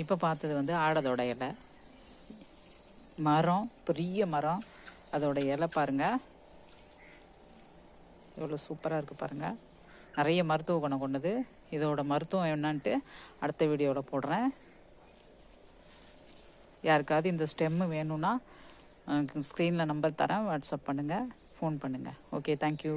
இப்போ பார்த்தது வந்து ஆடதோட இலை. மரம் பெரிய மரம். அதோட இலை பாருங்கள் எவ்வளோ சூப்பராக இருக்குது பாருங்கள் நிறைய மருத்துவ குணம் கொண்டது. இதோட மருத்துவம் என்னன்ட்டு அடுத்த வீடியோவில் போடுறேன். யாருக்காவது இந்த ஸ்டெம்மு வேணும்னா ஸ்க்ரீனில் நம்பர் தரேன். வாட்ஸ்அப் பண்ணுங்கள் ஃபோன் பண்ணுங்கள் ஓகே தேங்க்யூ